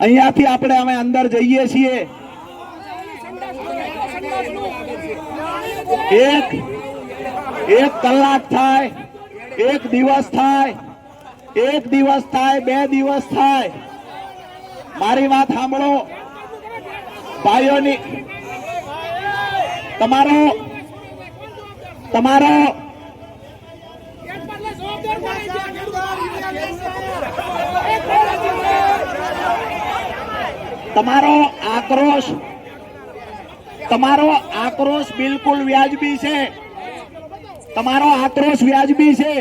અહીંયાથી આપણે અમે અંદર જઈએ છીએ. એક એક કલાક થાય, એક દિવસ થાય, એક દિવસ થાય, બે દિવસ થાય. મારી વાત સાંભળો. ભાઈઓની, તમારો તમારો. તમારો આક્રોશ તમારો આક્રોશ બિલકુલ વ્યાજબી છે. તમારો આક્રોશ વ્યાજબી છે.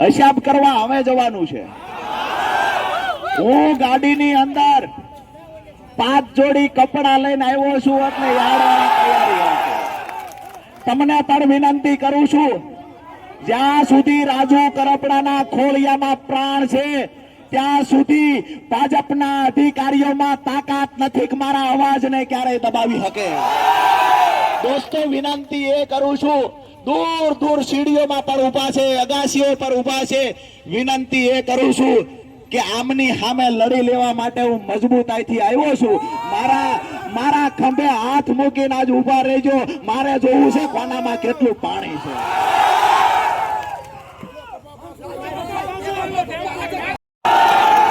હિસાબ કરવા હવે જવાનું છે. હું ગાડીની અંદર પાંચ જોડી કપડા લઈને આવ્યો છું અને તૈયારી તમને પણ વિનંતી કરું છું, જ્યાં સુધી રાજુ કરપડાના ખોળિયામાં પ્રાણ છે ત્યાં સુધી ભાજપના અધિકારીઓમાં તાકાત નથી મારા અવાજને ક્યારેય દબાવી શકે. દોસ્તો, વિનંતી એ કરું છું, દૂર દૂર સીડીઓમાં પણ ઊભા છે, અગાસીઓ પર ઊભા છે. વિનંતી એ કરું છું કે આમની સામે લડી લેવા માટે હું મજબૂતાઈથી આવ્યો છું. મારા મારા ખંભે હાથ મૂકીને આજ ઊભા રહેજો. મારે જોવું છે કોનામાં કેટલું પાણી છે.